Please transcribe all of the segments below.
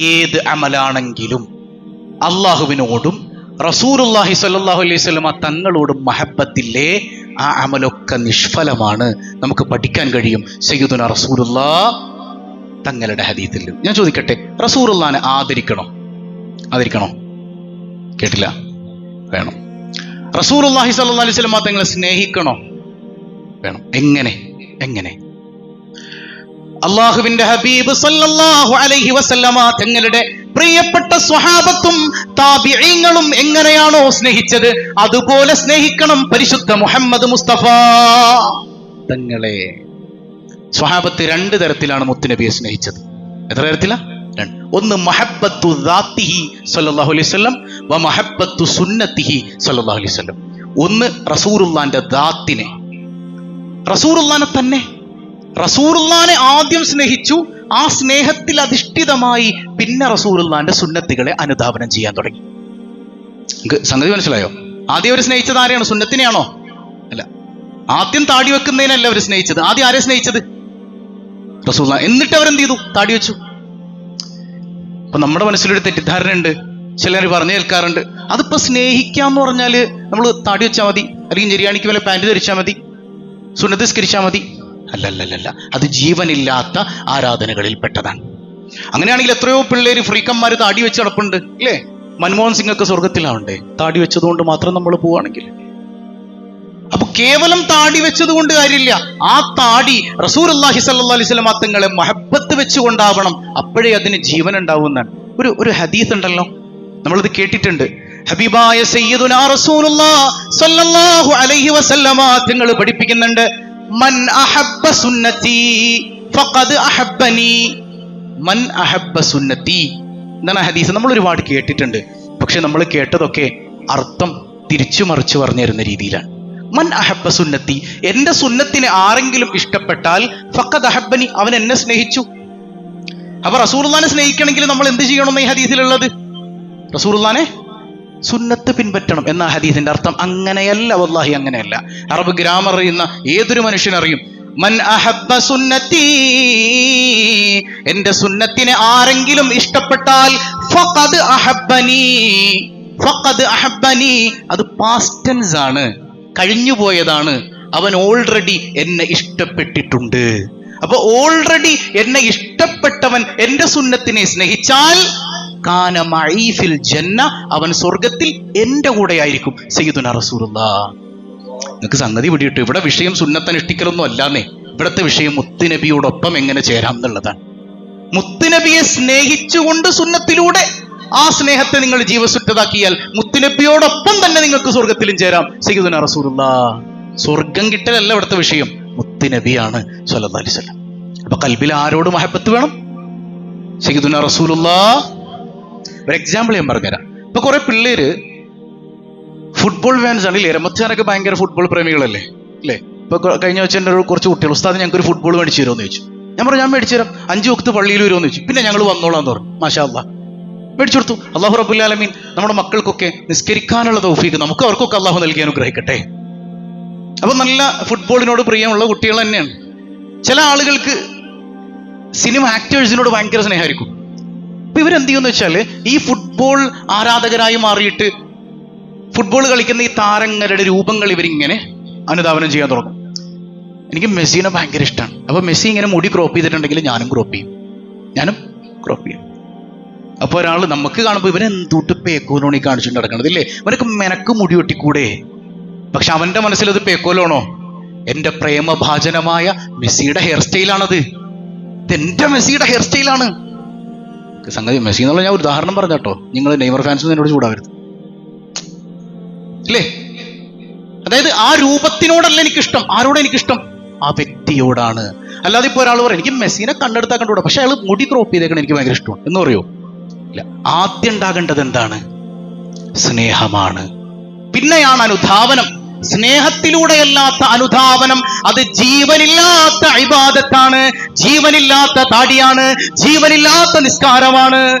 ഏത് അമലാണെങ്കിലും അള്ളാഹുവിനോടും റസൂറുല്ലാഹി സ്വല്ലല്ലാഹു അലൈഹി സ്വലമ തങ്ങളോടും മഹബത്തില്ലേ ആ അമലൊക്കെ നിഷ്ഫലമാണ്. നമുക്ക് പഠിക്കാൻ കഴിയും. സയ്യിദുന റസൂലുല്ലാ തങ്ങളുടെ ഹദീത്തിൽ ഞാൻ ചോദിക്കട്ടെ റസൂറുല്ലാനെ ആദരിക്കണോ? ആദരിക്കണോ? കേട്ടില്ല. വേണം. റസൂറുല്ലാഹി സ്വല്ലല്ലാഹു അലൈഹി സ്വലമ തങ്ങളെ സ്നേഹിക്കണോ? വേണം. എങ്ങനെ? എങ്ങനെ? അള്ളാഹുവിന്റെ ഹബീബ് സല്ലല്ലാഹു അലൈഹി വസല്ലമ തങ്ങളുടെ പ്രിയപ്പെട്ട സ്വഹാബത്തും താബിഈങ്ങളും എങ്ങനെയാണോ സ്നേഹിച്ചത്? അതുപോലെ സ്നേഹിക്കണം പരിശുദ്ധ മുഹമ്മദ് മുസ്തഫ. തങ്ങളെ സ്വഹാബത്ത് രണ്ട് തരത്തിലാണ് മുത്തുനബിയെ സ്നേഹിച്ചത്. എത്ര തരത്തിലാ? രണ്ട്. ഒന്ന് മഹബത്തു ദാത്തിഹി സല്ലല്ലാഹു അലൈഹി വസല്ലം വ മഹബത്തു സുന്നത്തിഹി സല്ലല്ലാഹു അലൈഹി വസല്ലം. ഒന്ന് റസൂറുല്ലാന്റെ ദാത്തിനെ. റസൂറുല്ലാനെ തന്നെ റസൂറുല്ലാനെ ആദ്യം സ്നേഹിച്ചു ആ സ്നേഹത്തിൽ അധിഷ്ഠിതമായി പിന്നെ റസൂറുല്ലാന്റെ സുന്നത്തുകളെ അനുധാപനം ചെയ്യാൻ തുടങ്ങി. സംഗതി മനസ്സിലായോ? ആദ്യം അവർ സ്നേഹിച്ചത് ആരെയാണ്? സുന്നത്തിനെയാണോ? അല്ല. ആദ്യം താടി വെക്കുന്നതിനല്ല അവർ സ്നേഹിച്ചത്. ആദ്യം ആരെ സ്നേഹിച്ചത്? റസൂല്ല എന്നിട്ട് അവരെന്ത് ചെയ്തു? താടി വെച്ചു. അപ്പൊ നമ്മുടെ മനസ്സിലൊരു തെറ്റിദ്ധാരണ ഉണ്ട് ചിലർ പറഞ്ഞു കേൾക്കാറുണ്ട്. അതിപ്പോ സ്നേഹിക്കാന്ന് പറഞ്ഞാൽ നമ്മൾ താടി വെച്ചാൽ മതി. അല്ലെങ്കിൽ ഞെരിയാണിക്ക് വല്ല പാന്റ് ധരിച്ചാൽ മതി. സുന്നതിസ്കരിച്ചാൽ മതി. അല്ലല്ലല്ല അത് ജീവനില്ലാത്ത ആരാധനകളിൽ പെട്ടതാണ് അങ്ങനെയാണെങ്കിൽ എത്രയോ പിള്ളേര് ഫ്രീക്കന്മാർ താടി വെച്ച് നടപ്പുണ്ട് ഇല്ലേ? മൻമോഹൻ സിംഗ് ഒക്കെ സ്വർഗത്തിലാവണ്ടേ താടി വെച്ചതുകൊണ്ട് മാത്രം നമ്മൾ പോവാണെങ്കിൽ. അപ്പൊ കേവലം താടി വെച്ചത് കൊണ്ട് കാര്യമില്ല. ആ താടി റസൂർ അള്ളാഹി സല്ലാ അലൈഹി സ്വലം തങ്ങളെ മഹബത്ത് വെച്ചുകൊണ്ടാവണം. അപ്പോഴേ അതിന് ജീവൻ ഉണ്ടാവുന്നതാണ് ഒരു ഒരു ഹദീസ് ഉണ്ടല്ലോ. നമ്മളിത് കേട്ടിട്ടുണ്ട്. ഹബീബായ സയ്യിദുനാ റസൂലുള്ളാഹി സ്വല്ലല്ലാഹു അലൈഹി വസല്ലമ തങ്ങൾ പഠിപ്പിക്കുന്നുണ്ട്. മൻ അഹബ്ബ സുന്നതി ഫഖദ് അഹബ്ബനി മൻ അഹബ്ബ സുന്നതി എന്നാണ് ഹദീസ്. നമ്മൾ ഒരുപാട് കേട്ടിട്ടുണ്ട്. പക്ഷെ നമ്മൾ കേട്ടതൊക്കെ അർത്ഥം തിരിച്ചു മറിച്ച് പറഞ്ഞു തരുന്ന രീതിയിലാണ്. മൻ അഹബ്ബ സുന്നത്തി എന്റെ സുന്നത്തിനെ ആരെങ്കിലും ഇഷ്ടപ്പെട്ടാൽ ഫഖദ് അഹബ്ബനി. അവൻ എന്നെ സ്നേഹിച്ചു. അപ്പൊ റസൂർലാനെ സ്നേഹിക്കണമെങ്കിൽ നമ്മൾ എന്ത് ചെയ്യണം ഈ ഹദീസിലുള്ളത്? റസൂർലാനെ സുന്നത്ത് പിൻപറ്റണം എന്ന ഹദീസിന്റെ അർത്ഥം അങ്ങനെയല്ല വല്ലാഹി അങ്ങനെയല്ല. അറബ് ഗ്രാമർ അറിയുന്ന ഏതൊരു മനുഷ്യനറിയും മൻ അഹബ്ബ സുന്നത്തി എന്റെ സുന്നത്തിനെ ആരെങ്കിലും ഇഷ്ടപ്പെട്ടാൽ ഫഖദ് അഹബ്ബനി ഫഖദ് അഹബ്ബനി. അത് പാസ്റ്റ് ടെൻസ് ആണ് കഴിഞ്ഞുപോയതാണ് അവൻ ഓൾറെഡി എന്നെ ഇഷ്ടപ്പെട്ടിട്ടുണ്ട്. അപ്പൊ ഓൾറെഡി എന്നെ ഇഷ്ടപ്പെട്ടവൻ എന്റെ സുന്നത്തിനെ സ്നേഹിച്ചാൽ കാന ജന്ന അവൻ സ്വർഗത്തിൽ എന്റെ കൂടെ ആയിരിക്കും സയ്യിദുന റസൂലുള്ള. നിങ്ങൾക്ക് സംഗതി പിടിയിട്ടു ഇവിടെ വിഷയം സുന്നത്തനുഷ്ഠിക്കലൊന്നും അല്ലാന്നേ. ഇവിടുത്തെ വിഷയം മുത്തുനബിയോടൊപ്പം എങ്ങനെ ചേരാം എന്നുള്ളതാണ്. മുത്തുനബിയെ സ്നേഹിച്ചുകൊണ്ട് സുന്നത്തിലൂടെ ആ സ്നേഹത്തെ നിങ്ങൾ ജീവസുറ്റതാക്കിയാൽ മുത്തുനബിയോടൊപ്പം തന്നെ നിങ്ങൾക്ക് സ്വർഗത്തിലും ചേരാം സയ്യിദുന റസൂലുള്ള. സ്വർഗം കിട്ടലല്ല ഇവിടുത്തെ വിഷയം. മുത്തുനബിയാണ് സല്ലല്ലാഹു അലൈഹി വസല്ലം. അപ്പൊ കൽബിൽ ആരോട് മഹബത്ത് വേണം? സയ്യിദുന റസൂലുള്ള. ഒരു എക്സാമ്പിൾ ഞാൻ പറഞ്ഞുതരാം. ഇപ്പൊ കുറെ പിള്ളേര് ഫുട്ബോൾ ഫാൻസ് ആണ് ഇല്ലേ? രമച്ചാനൊക്കെ ഭയങ്കര ഫുട്ബോൾ പ്രേമികളല്ലേ? അല്ലേ ഇപ്പൊ കഴിഞ്ഞ വെച്ച എന്റെ കുറച്ച് കുട്ടികൾ ഉസ്താദ് ഞങ്ങൾക്ക് ഒരു ഫുട്ബോൾ മേടിച്ചു തരുമെന്ന് ചോദിച്ചു. ഞാൻ പറഞ്ഞു ഞാൻ മേടിച്ചു തരാം. അഞ്ചു വക്ത് പള്ളിയിൽ വരുമെന്ന് ചോദിച്ചു. പിന്നെ ഞങ്ങൾ വന്നോളാം എന്ന് പറഞ്ഞു. മാഷാ മേടിച്ചു കൊടുത്തു. അള്ളാഹു റബുല്ലാലമീൻ നമ്മുടെ മക്കൾക്കൊക്കെ നിസ്കരിക്കാനുള്ള തൗഫീക്ക് നമുക്ക് അവർക്കൊക്കെ അള്ളാഹു നൽകി അനുഗ്രഹിക്കട്ടെ. അപ്പൊ നല്ല ഫുട്ബോളിനോട് പ്രിയമുള്ള കുട്ടികൾ തന്നെയാണ്. ചില ആളുകൾക്ക് സിനിമ ആക്ടേഴ്സിനോട് ഭയങ്കര സ്നേഹമായിരിക്കും. അപ്പൊ ഇവരെന്ത് ചെയ്യുമെന്ന് വെച്ചാൽ ഈ ഫുട്ബോൾ ആരാധകരായി മാറിയിട്ട് ഫുട്ബോൾ കളിക്കുന്ന ഈ താരങ്ങളുടെ രൂപങ്ങൾ ഇവരിങ്ങനെ അനുധാവനം ചെയ്യാൻ തുടങ്ങും. എനിക്ക് മെസ്സിനെ ഭയങ്കര ഇഷ്ടമാണ് അപ്പൊ മെസ്സി ഇങ്ങനെ മുടി ക്രോപ്പ് ചെയ്തിട്ടുണ്ടെങ്കിൽ ഞാനും ക്രോപ്പ് ചെയ്യും. ഞാനും ക്രോപ്പ് ചെയ്യും. അപ്പോൾ ഒരാൾ നമുക്ക് കാണുമ്പോൾ ഇവൻ എന്തൂട്ട് പേക്കോലോണി കാണിച്ചിട്ട് നടക്കണത് ഇല്ലേ? ഇവനക്ക് മെനക്ക് മുടി ഒട്ടിക്കൂടെ പക്ഷെ അവന്റെ മനസ്സിലത് പേക്കോലോണോ? എന്റെ പ്രേമഭാജനമായ മെസ്സിയുടെ ഹെയർ സ്റ്റൈലാണത് എന്റെ മെസ്സിയുടെ ഹെയർ സ്റ്റൈലാണ് സംഗതി മെസ്സി എന്നുള്ള ഞാൻ ഒരു ഉദാഹരണം പറഞ്ഞ കേട്ടോ നിങ്ങൾ നെയ്മർ ഫാൻസ് എന്നോട് ചൂടാവരുത് അല്ലേ അതായത് ആ രൂപത്തിനോടല്ല എനിക്കിഷ്ടം. ആരോടെ എനിക്കിഷ്ടം? ആ വ്യക്തിയോടാണ്. അല്ലാതെ ഇപ്പോൾ ഒരാൾ പറയും എനിക്ക് മെസ്സിനെ കണ്ടെടുത്താൽ കണ്ടുകൂടാ? പക്ഷെ അയാൾ മുടി ക്രോപ്പ് ചെയ്തേക്കണം എനിക്ക് ഭയങ്കര ഇഷ്ടമാണ്. എന്ന് പറയോ ഇല്ല. ആദ്യം ഉണ്ടാകേണ്ടത് എന്താണ്? സ്നേഹമാണ്. പിന്നെയാണ് അനുധാവനം സ്നേഹത്തിലൂടെയല്ലാത്ത അനുധാവനം അത് ജീവനില്ലാത്ത ഇബാദത്താണ് ജീവനില്ലാത്ത താടിയാണ് ജീവനില്ലാത്ത നിസ്കാരമാണ്.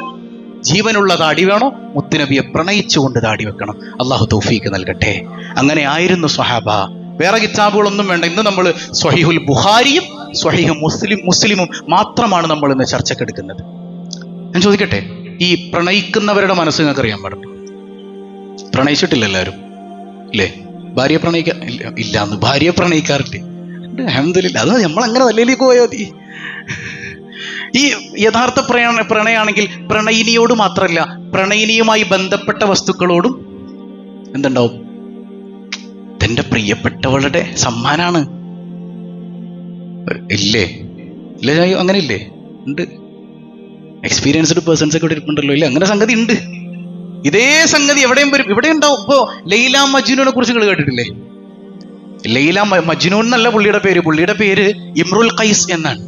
ജീവനുള്ള താടി വേണോ? മുത്തുനബിയെ പ്രണയിച്ചുകൊണ്ട് താടി വെക്കണം. അള്ളാഹു തൗഫീക്ക് നൽകട്ടെ. അങ്ങനെ ആയിരുന്നു സ്വഹാബ. വേറെ കിതാബുകളൊന്നും വേണ്ട. ഇന്ന് നമ്മൾ സ്വഹീഹുൽ ബുഹാരിയും സ്വഹീഹ് മുസ്ലിം മുസ്ലിമും മാത്രമാണ് നമ്മൾ ഇന്ന് ചർച്ചക്കെടുക്കുന്നത് ഞാൻ ചോദിക്കട്ടെ ഈ പ്രണയിക്കുന്നവരുടെ മനസ്സ് നിങ്ങൾക്ക് അറിയാൻ പാടുണ്ടോ? പ്രണയിച്ചിട്ടില്ല എല്ലാവരും ഇല്ലേ? ഭാര്യയെ പ്രണയിക്ക ഇല്ല ഇല്ലാന്ന് ഭാര്യ പ്രണയിക്കാറില്ലേ? അഹമ്മദില്ല അത് നമ്മൾ അങ്ങനെ നല്ലതിലേക്ക് പോയാൽ മതി. ഈ യഥാർത്ഥ പ്രണയ പ്രണയാണെങ്കിൽ പ്രണയിനിയോട് മാത്രമല്ല പ്രണയിനിയുമായി ബന്ധപ്പെട്ട വസ്തുക്കളോടും എന്തുണ്ടാവും? തന്റെ പ്രിയപ്പെട്ടവളുടെ സമ്മാനാണ്. ഇല്ലേ? ഇല്ല അങ്ങനെ ഇല്ലേ ഉണ്ട്. എക്സ്പീരിയൻസ്ഡ് പേഴ്സൺസ് ഒക്കെ ഇവിടെ ഇരിപ്പുണ്ടല്ലോ. ഇല്ലേ അങ്ങനെ സംഗതി ഉണ്ട്. ഇതേ സംഗതി എവിടെയും വരും. ഇവിടെ ഉണ്ടാവും. ഇപ്പോ ലൈല മജ്നുവിനെ കുറിച്ച് നിങ്ങൾ കേട്ടിട്ടില്ലേ? ലൈല മജ്നൂൻ എന്നല്ല പുള്ളിയുടെ പേര്. പുള്ളിയുടെ പേര് ഇമ്രുൽ ഖൈസ് എന്നാണ്.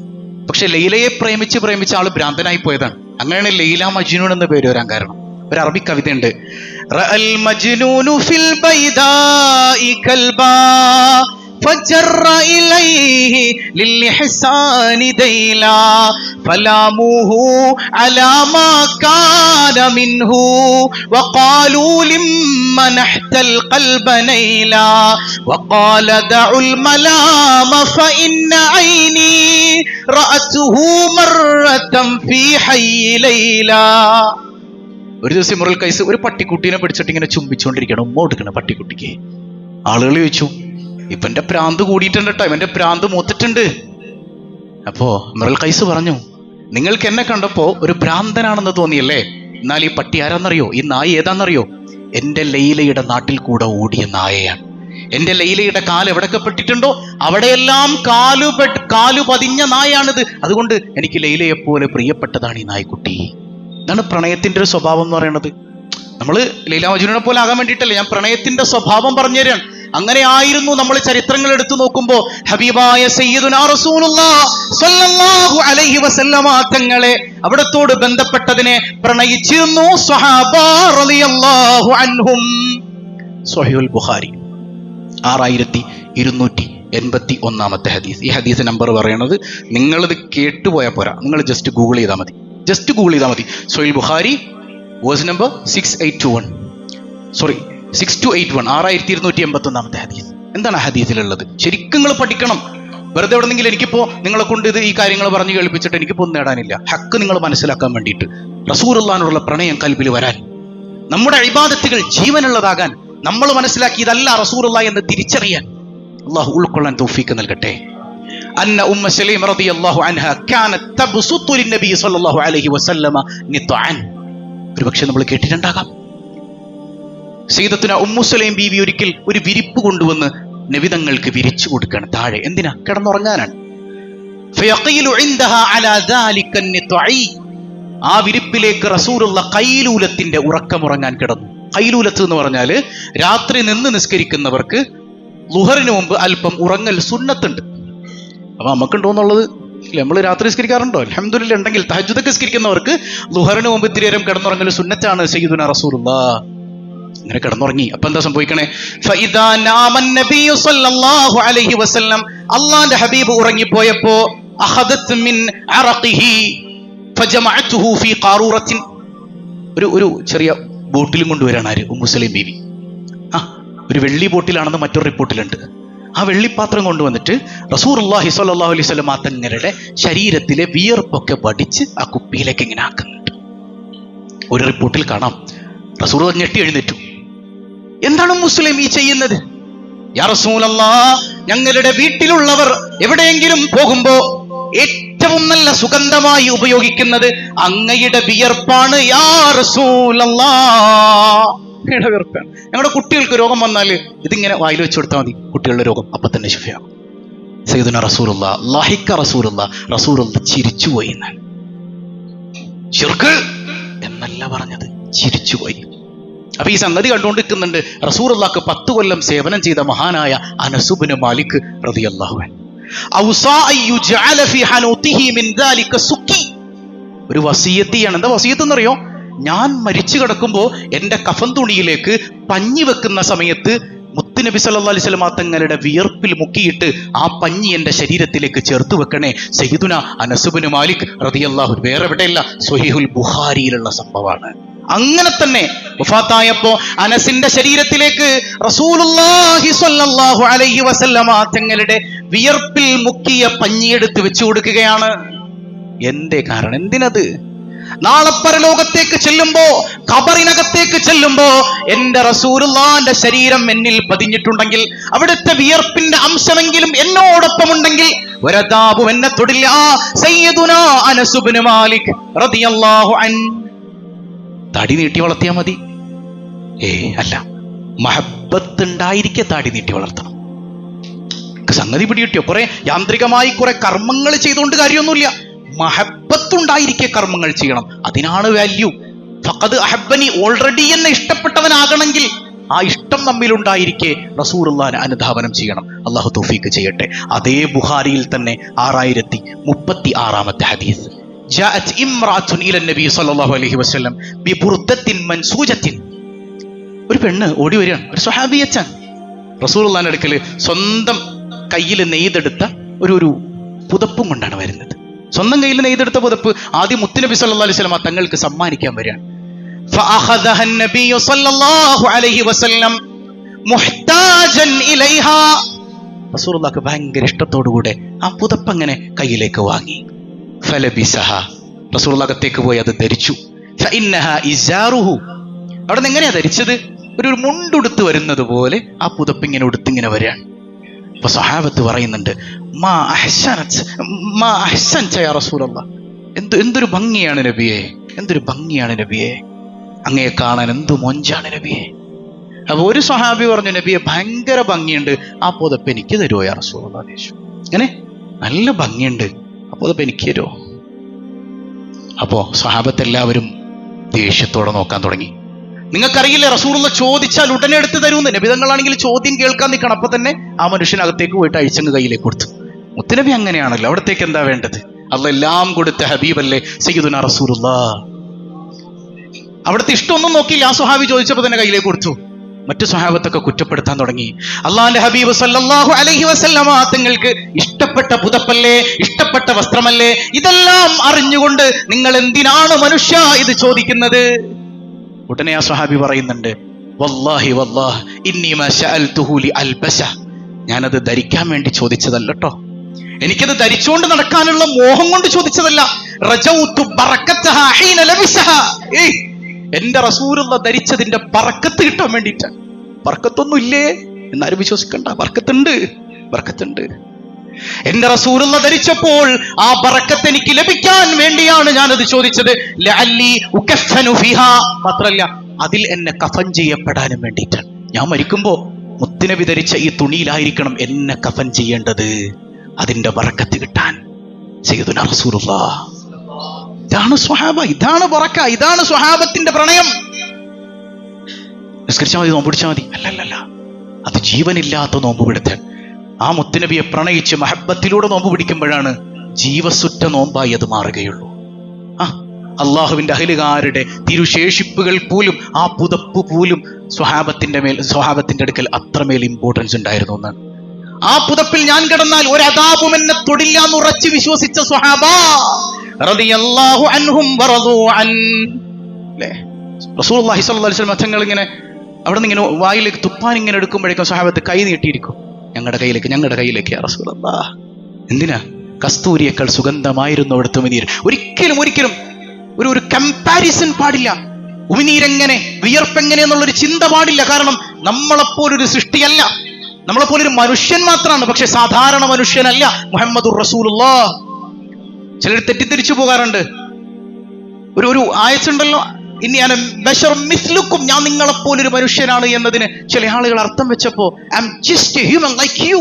പക്ഷെ ലൈലയെ പ്രേമിച്ച് പ്രേമിച്ച ആൾ ഭ്രാന്തനായി പോയതാണ്. അങ്ങനെയാണ് ലൈല മജ്നൂൻ എന്ന പേര് വരാൻ കാരണം. ഒരു അറബി കവിതയുണ്ട്. റഅൽ മജ്നൂനു ഫിൽ കൽബാ فجر إليه للإحسان ديلا فلاموه على ما كان منه وقالوا لما نحت القلب نيلا وقال دعوا الملام فإن عيني رأته مرة في حي ليلا ഒരു ദിവസം ഇമ്രുൽ കൈസ് ഒരു പട്ടിക്കുട്ടീനെ പിടിച്ചിട്ട് ഇങ്ങനെ ചുംബിച്ചുകൊണ്ടിരിക്കണം ഉമ്മ കൊടുക്കണം പട്ടിക്കുട്ടിക്ക് ആളുകൾ ചോദിച്ചു ഇപ്പൊ എന്റെ പ്രാന്ത് കൂടിയിട്ടുണ്ട് കേട്ടോ ഇവന്റെ പ്രാന്ത് മൂത്തിട്ടുണ്ട്. അപ്പോ മിറൽ കൈസ് പറഞ്ഞു നിങ്ങൾക്ക് എന്നെ കണ്ടപ്പോ ഒരു ഭ്രാന്തനാണെന്ന് തോന്നിയല്ലേ? എന്നാൽ ഈ പട്ടി ആരാന്നറിയോ? ഈ നായ ഏതാന്നറിയോ? എന്റെ ലൈലയുടെ നാട്ടിൽ കൂടെ ഓടിയ നായയാണ്. എന്റെ ലൈലയുടെ കാൽ എവിടെയൊക്കെ പെട്ടിട്ടുണ്ടോ അവിടെയെല്ലാം കാലു കാലു പതിഞ്ഞ നായാണിത്. അതുകൊണ്ട് എനിക്ക് ലൈലയെ പോലെ പ്രിയപ്പെട്ടതാണ് ഈ നായ്ക്കുട്ടി. ഇതാണ് പ്രണയത്തിന്റെ ഒരു സ്വഭാവം എന്ന് പറയുന്നത്. നമ്മൾ ലീലാമജുനെ പോലെ ആകാൻ വേണ്ടിയിട്ടല്ലേ? ഞാൻ പ്രണയത്തിന്റെ സ്വഭാവം പറഞ്ഞു തരാൻ അങ്ങനെ ആയിരുന്നു നമ്മൾ ചരിത്രങ്ങൾ എടുത്തു നോക്കുമ്പോൾ ഹബീബായ അലൈഹി വസല്ലമ തങ്ങളെ അവിടത്തോട് ബന്ധപ്പെട്ടതിനെ പ്രണയിച്ചിരുന്നു അൻഹും. സ്വഹീഹുൽ ബുഖാരി ആറായിരത്തി ഇരുന്നൂറ്റി എൺപത്തി ഒന്നാമത്തെ ഹദീസ്. ഈ ഹദീസ് നമ്പർ പറയണത് നിങ്ങളിത് കേട്ടുപോയാൽ പോരാ. നിങ്ങൾ ജസ്റ്റ് ഗൂഗിൾ ചെയ്താൽ മതി. ജസ്റ്റ് ഗൂഗിൾ ചെയ്താൽ മതി. സൊയിൽ Bukhari verse number six eight two one sorry six two eight one ആറായിരത്തി ഇരുന്നൂറ്റി എൺപത്തി ഒന്നാമത്തെ ഹദീസ്. എന്താണ് ഹദീസിലുള്ളത്? ശരിക്കും നിങ്ങൾ പഠിക്കണം. വെറുതെ എവിടെന്നെങ്കിലും എനിക്കിപ്പോ നിങ്ങളെ കൊണ്ട് ഇത് ഈ കാര്യങ്ങൾ പറഞ്ഞു കേൾപ്പിച്ചിട്ട് എനിക്കിപ്പോ ഒന്നും നേടാനില്ല. ഹക്ക് നിങ്ങൾ മനസ്സിലാക്കാൻ വേണ്ടിയിട്ട്. റസൂറുള്ളാനുള്ള പ്രണയം കൽബിൽ വരാൻ. നമ്മുടെ ഇബാദത്തുകൾ ജീവനുള്ളതാകാൻ നമ്മൾ മനസ്സിലാക്കി ഇതല്ല റസൂറുള്ള എന്ന് തിരിച്ചറിയാൻ. അള്ളാഹു ഉൾക്കൊള്ളാൻ തൗഫീക്ക് നൽകട്ടെ. അന്ന ഉമ്മ സലീം റളിയല്ലാഹു അൻഹ കാനത് തബ്സുത്തു ലിന്നബി അലൈഹി വസല്ലമ നിത്അൻ ഒരുപക്ഷെ നമ്മൾ കേട്ടിട്ടുണ്ടാകാം. സീദത്തുന ഉമ്മുസലേം ബീവി ഒരിക്കൽ ഒരു വിരിപ്പ് കൊണ്ടുവന്ന് നബിതങ്ങൾക്ക് വിരിച്ചു കൊടുക്കുകയാണ്. താഴെ എന്തിനാ? കിടന്നുറങ്ങാനാണ്. ആ വിരിപ്പിലേക്ക് റസൂലുള്ള കൈലൂലത്തിന്റെ ഉറക്കമുറങ്ങാൻ കിടന്നു. കൈലൂലത്ത് എന്ന് പറഞ്ഞാൽ രാത്രി നിന്ന് നിസ്കരിക്കുന്നവർക്ക് ലുഹറിന് മുമ്പ് അല്പം ഉറങ്ങൽ സുന്നത്തുണ്ട്. അപ്പൊ നമുക്കുണ്ടോന്നുള്ളത് നമ്മൾ രാത്രി നിസ്കരിക്കാറുണ്ടോ? അലഹമ്മദില്ല ഉണ്ടെങ്കിൽ തഹജുദൊക്കെ നിസ്കരിക്കുന്നവർക്ക് ലുഹറിന് മുമ്പ് ഇത്തിരി നേരം കിടന്നുറങ്ങൽ സുന്നത്താണ് സയ്യിദുന റസൂലുള്ള ഇങ്ങനെ കിടന്നുറങ്ങി. അപ്പൊ എന്താ സംഭവിക്കണേ? അള്ളാന്റെ ഹബീബ് ഉറങ്ങിപ്പോയപ്പോ ഒരു ഒരു ചെറിയ ബോട്ടിലും കൊണ്ടുവരാണ് ആര്? മുസ്ലിം ബീവി. ആ ഒരു വെള്ളി ബോട്ടിലാണെന്ന് മറ്റൊരു റിപ്പോർട്ടിലുണ്ട്. ആ വെള്ളിപ്പാത്രം കൊണ്ടുവന്നിട്ട് റസൂർ അള്ളാഹി സ്വല്ലല്ലാഹു അലൈഹി വസല്ലം തങ്ങളുടെ ശരീരത്തിലെ വിയർപ്പൊക്കെ വടിച്ച് ആ കുപ്പിയിലേക്ക് ഇങ്ങനെ ആക്കുന്നുണ്ട്. ഒരു റിപ്പോർട്ടിൽ കാണാം. റസൂർ ഞെട്ടി എഴുന്നേറ്റു. എന്താണ് മുസ്ലിം ഈ ചെയ്യുന്നത്? ഞങ്ങളുടെ വീട്ടിലുള്ളവർ എവിടെയെങ്കിലും പോകുമ്പോ ഏറ്റവും നല്ല സുഗന്ധമായി ഉപയോഗിക്കുന്നത് അങ്ങയുടെ വിയർപ്പാണ്. ഞങ്ങളുടെ കുട്ടികൾക്ക് രോഗം വന്നാൽ ഇതിങ്ങനെ വായിൽ വെച്ച് കൊടുത്താൽ മതി. കുട്ടികളുടെ രോഗം അപ്പൊ തന്നെ ശുഭയാകും സയ്യിദുന റസൂലുള്ള ലാഹിക്ക റസൂലുള്ള ചിരിച്ചുപോയി എന്നാണ്. ഷിർക്ക് എന്നല്ല പറഞ്ഞത് ചിരിച്ചുപോയി. അപ്പൊ ഈ സംഗതി കണ്ടുകൊണ്ടിരിക്കുന്നുണ്ട്. റസൂറുള്ളാക്ക് പത്ത് കൊല്ലം സേവനം ചെയ്ത മഹാനായ അനസുബിന് മാലിക് റളിയല്ലാഹുവൻ ഒരു വസീയത്തിയാണ്. എന്താ വസീയത്ത് എന്നറിയോ? ഞാൻ മരിച്ചു കിടക്കുമ്പോൾ എന്റെ കഫൻ തുണിയിലേക്ക് പഞ്ഞി വെക്കുന്ന സമയത്ത് മുത്തുനബി സല്ലാ അലൈഹി വസല്ലമ തങ്ങളുടെ വിയർപ്പിൽ മുക്കിയിട്ട് ആ പഞ്ഞി എന്റെ ശരീരത്തിലേക്ക് ചേർത്ത് വെക്കണേ. സയ്യിദുന അനസുബിന് മാലിക് റളിയല്ലാഹു വേറെ എവിടെയല്ല. സ്വഹീഹുൽ ബുഹാരിയിലുള്ള സംഭവമാണ്. അങ്ങനെ തന്നെ വഫാത്തായപ്പോ അനസിന്റെ ശരീരത്തിലേക്ക് റസൂലുള്ളാഹി സ്വല്ലല്ലാഹു അലൈഹി വസല്ലമ തങ്ങളുടെ വിയർപ്പിൽ മുക്കിയ പഞ്ഞിയെടുത്ത് വെച്ചു കൊടുക്കുകയാണ്. എന്തേ കാരണം? എന്തിനത്? നാളെ പരലോകത്തേക്ക് ചെല്ലുമ്പോ ഖബറിനകത്തേക്ക് ചെല്ലുമ്പോ എന്റെ റസൂലുള്ളാന്റെ ശരീരം എന്നിൽ പതിഞ്ഞിട്ടുണ്ടെങ്കിൽ അവിടുത്തെ വിയർപ്പിന്റെ അംശമെങ്കിലും എന്നോടൊപ്പം ഉണ്ടെങ്കിൽ ഒരതാപു എന്നെ തൊടില്ല. സയ്യിദുനാ അനസ് ഇബ്നു മാലിക് റളിയല്ലാഹു അൻ തടി നീട്ടി വളർത്തിയാൽ മതി. ഏ അല്ല. മഹബത്ത് ഉണ്ടായിരിക്കെ താടി നീട്ടി വളർത്തണം. സംഗതി പിടികിട്ടിയോ? കുറെ യാന്ത്രികമായി കുറെ കർമ്മങ്ങൾ ചെയ്തുകൊണ്ട് കാര്യമൊന്നുമില്ല. മഹബത്തുണ്ടായിരിക്കെ കർമ്മങ്ങൾ ചെയ്യണം. അതിനാണ് വാല്യൂ ഫഖദ് അഹബനി ഓൾറെഡി എന്നെ ഇഷ്ടപ്പെട്ടവനാകണമെങ്കിൽ ആ ഇഷ്ടം നമ്മിലുണ്ടായിരിക്കെ റസൂറുല്ലാൻ അനുധാവനം ചെയ്യണം. അള്ളാഹു തൗഫീക്ക് ചെയ്യട്ടെ. അതേ ബുഹാരിയിൽ തന്നെ ആറായിരത്തി മുപ്പത്തി ആറാമത്തെ ഹദീസ്. جاءت امرأة إلى النبي صلى الله عليه وسلم ببردة منسوجة ഒരു പെണ്ണ് ഓടി വരികയാണ് ഒരു സ്വഹാബിയച്ചാൻ റസൂലുള്ളാന്റെ അടുക്കൽ സ്വന്തം കയ്യിൽ നെയ്തെടുത്ത ഒരു ഒരു പുതപ്പും കൊണ്ടാണ് വരുന്നത് സ്വന്തം കയ്യിൽ നെയ്തെടുത്ത പുതപ്പ് ആദ്യം മുത്തുനബി സല്ലല്ലാഹു അലൈഹി വസല്ലം തങ്ങൾക്ക് സമ്മാനിക്കാൻ വരികയാണ് فأخذها النبي صلى الله عليه وسلم محتاجا إليها റസൂലുള്ളാഹിക്ക് ഭയങ്കര ഇഷ്ടത്തോടുകൂടെ ആ പുതപ്പ് അങ്ങനെ കയ്യിലേക്ക് വാങ്ങി ഫലബിസഹ. റസൂർലകത്തേക്ക് പോയി അത് ധരിച്ചു. ഇസാറുഹു. അവിടെ നിന്ന് എങ്ങനെയാ ധരിച്ചത്? ഒരു മുണ്ടുടുത്ത് വരുന്നത് പോലെ ആ പുതപ്പ് ഇങ്ങനെ ഉടുത്തിങ്ങനെ വരികയാണ്. അപ്പൊ സഹാബത്ത് പറയുന്നുണ്ട് മാ മാ എന്ത് എന്തൊരു ഭംഗിയാണ് നബിയെ എന്തൊരു ഭംഗിയാണ് നബിയെ. അങ്ങയെ കാണാൻ എന്ത് മൊഞ്ചാണ് നബിയെ. അപ്പൊ ഒരു സഹാബി പറഞ്ഞു നബിയെ ഭയങ്കര ഭംഗിയുണ്ട്. ആ പുതപ്പ് എനിക്ക് തരുമോ യാ ചോദിച്ചു. അങ്ങനെ നല്ല ഭംഗിയുണ്ട്. ആ അതിപ്പോൾ എനിക്ക് തരുമോ അപ്പോ സ്വഹാബത്ത് എല്ലാവരും ദേഷ്യത്തോടെ നോക്കാൻ തുടങ്ങി. നിങ്ങൾക്കറിയില്ലേ റസൂറുള്ള ചോദിച്ചാൽ ഉടനെ എടുത്ത് തരുമെന്ന് നബിതങ്ങളാണെങ്കിൽ ചോദ്യം കേൾക്കാൻ നിൽക്കണം. അപ്പൊ തന്നെ ആ മനുഷ്യനകത്തേക്ക് പോയിട്ട് അഴിച്ചങ്ങ് കയ്യിലേക്ക് കൊടുത്തു. മുത്തനബി അങ്ങനെയാണല്ലോ. അവിടത്തേക്ക് എന്താ വേണ്ടത്? അതെല്ലാം കൊടുത്ത ഹബീബല്ലേ സയ്യിദുന റസൂറുള്ള അവിടുത്തെ ഇഷ്ടമൊന്നും നോക്കിയില്ല. ആ സ്വഹാബി ചോദിച്ചപ്പോൾ തന്നെ കയ്യിലേക്ക് കൊടുത്തു. മറ്റു സ്വഹാബത്തൊക്കെ കുറ്റപ്പെടുത്താൻ തുടങ്ങി. അള്ളാന്റെ ഹബീബ് സല്ലാഹു അലഹി വസല്ലമ തങ്ങൾക്ക് ഇഷ്ടപ്പെട്ട പുതപ്പല്ലേ ഇഷ്ടപ്പെട്ട വസ്ത്രമല്ലേ ഇതെല്ലാം അറിഞ്ഞുകൊണ്ട് നിങ്ങൾ എന്തിനാണ് മനുഷ്യ ഇത് ചോദിക്കുന്നത്? ഉടനെ ആ സ്വഹാബി പറയുന്നുണ്ട് വല്ലാഹി വല്ലാഹ് ഇന്നി അൽബസ. ഞാനത് ധരിക്കാൻ വേണ്ടി ചോദിച്ചതല്ല കേട്ടോ എനിക്കത് ധരിച്ചുകൊണ്ട് നടക്കാനുള്ള മോഹം കൊണ്ട് ചോദിച്ചതല്ല. ഹീന ഏയ് എന്റെ റസൂലുള്ള ധരിച്ചതിന്റെ പറക്കത്ത് കിട്ടാൻ വേണ്ടിയിട്ടാണ് പറക്കത്തൊന്നും ഇല്ലേ? എന്നാരും വിശ്വസിക്കണ്ട. പറക്കത്തുണ്ട് പറക്കത്തുണ്ട് എന്റെ റസൂലുള്ള ധരിച്ചപ്പോൾ ആ ബറക്കത്ത് എനിക്ക് ലഭിക്കാൻ വേണ്ടിയാണ് ഞാൻ അത് ചോദിച്ചത് മാത്രല്ല അതിൽ എന്നെ കഫൻ ചെയ്യപ്പെടാനും വേണ്ടിയിട്ടാണ് ഞാൻ മരിക്കുമ്പോ മുത്തിനെ വിതരിച്ച ഈ തുണിയിലായിരിക്കണം എന്നെ കഫൻ ചെയ്യേണ്ടത്. അതിന്റെ ബറക്കത്ത് കിട്ടാൻ. ചെയ്തു റസൂലുള്ള. ഇതാണ് സ്വഹാബ ഇതാണ് പറക്ക ഇതാണ് സ്വഹാബത്തിന്റെ പ്രണയം. നിസ്കരിച്ചാൽ മതി നോമ്പ് പിടിച്ചാൽ മതി. അല്ലല്ലല്ല അത് ജീവനില്ലാത്ത നോമ്പ് പിടുത്തൽ ആ മുത്തുനബിയെ പ്രണയിച്ച് മഹബത്തിലൂടെ നോമ്പ് പിടിക്കുമ്പോഴാണ് ജീവസുറ്റ നോമ്പായി അത് മാറുകയുള്ളൂ. ആ അള്ളാഹുവിന്റെ അഖിലുകാരുടെ തിരുശേഷിപ്പുകൾ പോലും ആ പുതപ്പ് പോലും സ്വഹാബത്തിന്റെ മേൽ സ്വഹാബത്തിന്റെ അടുക്കൽ അത്രമേൽ ഇമ്പോർട്ടൻസ് ഉണ്ടായിരുന്നു എന്നാണ്. ആ പുതപ്പിൽ ഞാൻ കിടന്നാൽ ഒരു എന്നെ തൊടില്ല എന്ന് ഉറച്ച് വിശ്വസിച്ച സ്വഹാബ തങ്ങൾ ഇങ്ങനെ അവിടെ നിന്ന് ഇങ്ങനെ വായിലേക്ക് തുപ്പാൻ ഇങ്ങനെ എടുക്കുമ്പോഴേക്കും സ്വഹാബത്ത് കൈ നീട്ടിയിരിക്കും. ഞങ്ങളുടെ കയ്യിലേക്ക് ഞങ്ങളുടെ കയ്യിലേക്ക് റസൂലല്ലാഹ് എന്തിനാ? കസ്തൂരിയേക്കാൾ സുഗന്ധമായിരുന്നു അവിടുത്തെ ഉമിനീർ. ഒരിക്കലും ഒരിക്കലും ഒരു ഒരു കമ്പാരിസൺ പാടില്ല. ഉമിനീരെങ്ങനെ വിയർപ്പെങ്ങനെ എന്നുള്ളൊരു ചിന്ത പാടില്ല. കാരണം നമ്മളെപ്പോലൊരു സൃഷ്ടിയല്ല. നമ്മളെപ്പോലൊരു മനുഷ്യൻ മാത്രമാണ് പക്ഷെ സാധാരണ മനുഷ്യനല്ല മുഹമ്മദുർ റസൂലുള്ള ചിലർ തെറ്റിദ്ധരിച്ചു പോകാറുണ്ട്. ഒരു ഒരു ആയസുണ്ടല്ലോ ഇനി ഞാൻ ബഷർ മിസ്ലുക്കും ഞാൻ നിങ്ങളെപ്പോലൊരു മനുഷ്യനാണ് എന്നതിന് ചില ആളുകൾ അർത്ഥം വെച്ചപ്പോ I'm just human like you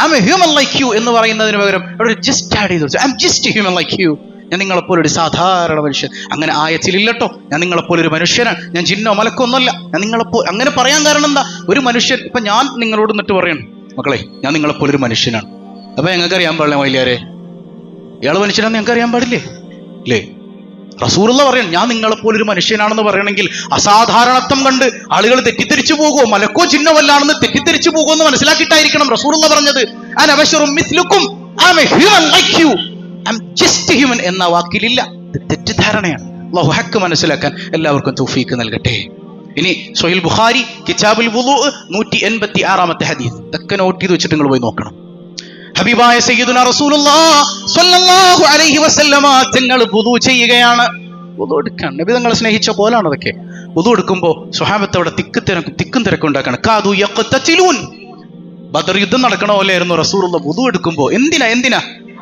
I'm human like you എന്ന് പറയുന്നതിന് പകരം അവിടെ ജസ്റ്റ് ആഡ് ചെയ്തു. I'm just human like you ഞാൻ നിങ്ങളെപ്പോലെ ഒരു സാധാരണ മനുഷ്യൻ. അങ്ങനെ ആയത്തിലില്ലട്ടോ. ഞാൻ നിങ്ങളെപ്പോലെ ഒരു മനുഷ്യനാണ്. ഞാൻ ജിന്നോ മലക്കോ ഒന്നല്ല ഞാൻ നിങ്ങളെപ്പോ അങ്ങനെ പറയാൻ കാരണം എന്താ? ഒരു മനുഷ്യൻ ഇപ്പൊ ഞാൻ നിങ്ങളോട് എന്നിട്ട് പറയണം മക്കളെ ഞാൻ നിങ്ങളെപ്പോലെ ഒരു മനുഷ്യനാണ്. അപ്പൊ ഞങ്ങൾക്കറിയാൻ പാടില്ല വൈലിയാരെ ഇയാൾ മനുഷ്യനാന്ന് ഞങ്ങൾക്ക് അറിയാൻ പാടില്ലേ? അല്ലേ റസൂറുള്ള പറയണം ഞാൻ നിങ്ങളെപ്പോലെ ഒരു മനുഷ്യനാണെന്ന് പറയണമെങ്കിൽ അസാധാരണത്വം കണ്ട് ആളുകൾ തെറ്റിദ്ധരിച്ചു പോകുമോ? മലക്കോ ചിഹ്നമല്ലാണെന്ന് തെറ്റിദ്ധരിച്ചു പോകുമോ എന്ന് മനസ്സിലാക്കിയിട്ടായിരിക്കണം റസൂറുള്ള പറഞ്ഞത്. എന്ന വാക്കിലില്ല. തെറ്റിദ്ധാരണയാണ്. അള്ളാഹു ഹക്ക് മനസ്സിലാക്കാൻ എല്ലാവർക്കും തൗഫീക്ക് നൽകട്ടെ. ഇനി സൊഹിൽ ബുഖാരി കിതാബുൽ വുളു നൂറ്റി എൺപത്തി ആറാമത്തെ ഹദീസ്. ഇതൊക്കെ നോട്ട് ചെയ്ത് വെച്ചിട്ട് നിങ്ങൾ പോയി നോക്കണം. ഹബീബായ സയ്യിദുന സ്വല്ലല്ലാഹു അലൈഹി വസല്ലമ തങ്ങൾ പുതു ചെയ്യുകയാണ്. പുതു എടുക്കാൻ നബി തങ്ങളെ സ്നേഹിച്ച പോലാണ് അതൊക്കെ. പുതു എടുക്കുമ്പോ സ്വഹാബത്ത് അവിടെ തിക്ക് തിരക്കും തിക്കും തിരക്കും ഉണ്ടാക്കാണ്. കാതു യഖ്തതിലൂൻ. ബദർ യുദ്ധം നടക്കണ പോലെയായിരുന്നു റസൂലുള്ള പുതു എടുക്കുമ്പോ. എന്തിനാ എന്തിനാ?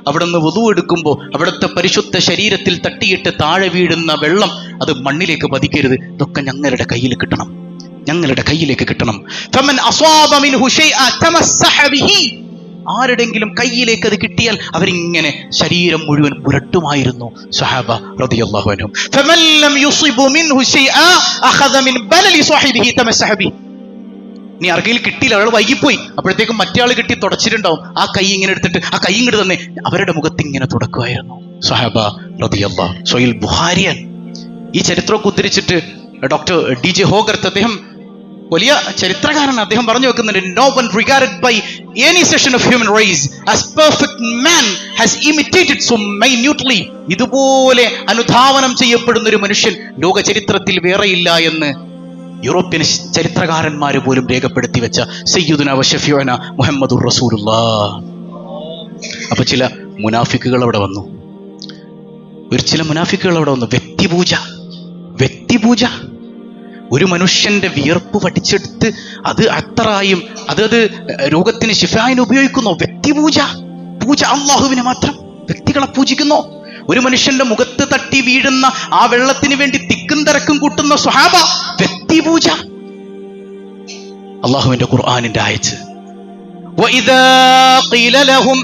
അവിടെ നിന്ന് വധു എടുക്കുമ്പോ അവിടുത്തെ പരിശുദ്ധ ശരീരത്തിൽ തട്ടിയിട്ട് താഴെ വീഴുന്ന വെള്ളം അത് മണ്ണിലേക്ക് പതിക്കരുത്. ഇതൊക്കെ ഞങ്ങളുടെ കയ്യിൽ കിട്ടണം. ഞങ്ങളുടെ കയ്യിലേക്ക് കിട്ടണം. ആരുടെങ്കിലും കയ്യിലേക്ക് അത് കിട്ടിയാൽ അവരിങ്ങനെ ശരീരം മുഴുവൻ പുരട്ടുമായിരുന്നു. സഹാബ ആർക്കെങ്കിലും കിട്ടിയില്ല അയാൾ വൈകിപ്പോയി. അപ്പോഴത്തേക്കും മറ്റേ ആൾ കിട്ടി തുടച്ചിട്ടുണ്ടാവും. ആ കൈ ഇങ്ങനെ എടുത്തിട്ട് ആ കൈ ഇങ്ങോട്ട് തന്നെ അവരുടെ മുഖത്ത് ഇങ്ങനെ തുടക്കുമായിരുന്നു. സഹാബ റതിയല്ല സൊയിൽ ബുഹാരിയൻ ഈ ചരിത്രമൊക്കെ ഉദ്ധരിച്ചിട്ട് ഡോക്ടർ ഡി ജെ ഹോഗർത്ത് അദ്ദേഹം വലിയ ചരിത്രകാരൻ അദ്ദേഹം പറഞ്ഞു വെക്കുന്നുണ്ട് no one regard by any section of human race as perfect man has imitated so minutely ഇതുപോലെ അനുധാവനം ചെയ്യപ്പെടുന്ന ഒരു മനുഷ്യൻ ലോക ചരിത്രത്തിൽ വേറെയില്ല എന്ന് യൂറോപ്യൻ ചരിത്രകാരന്മാർ പോലും രേഖപ്പെടുത്തി വെച്ച സയ്യുദുന വഷഫിയോന മുഹമ്മദുർ റസൂലുള്ള. അപ്പൊ ചില മുനാഫിക്കുകൾ അവിടെ വന്നു. ഒരു ചില മുനാഫിക്കുകൾ അവിടെ വന്നു. വ്യക്തിപൂജ. വ്യക്തിപൂജ. ഒരു മനുഷ്യന്റെ വിയർപ്പ് പഠിച്ചെടുത്ത് അത് അത്തറായും അത് അത് രോഗത്തിന് ശിഫായിന് ഉപയോഗിക്കുന്നു വ്യക്തിപൂജ പൂജ അള്ളാഹുവിനെ മാത്രം വ്യക്തികളെ പൂജിക്കുന്നു ഒരു മനുഷ്യന്റെ മുഖത്ത് തട്ടി വീഴുന്ന ആ വെള്ളത്തിന് വേണ്ടി തിക്കും തിരക്കും കൂട്ടുന്ന സ്വഹാബ വ്യക്തിപൂജ അള്ളാഹുവിന്റെ ഖുർആാനിന്റെ ആയച്ച് وإذا قيل لهم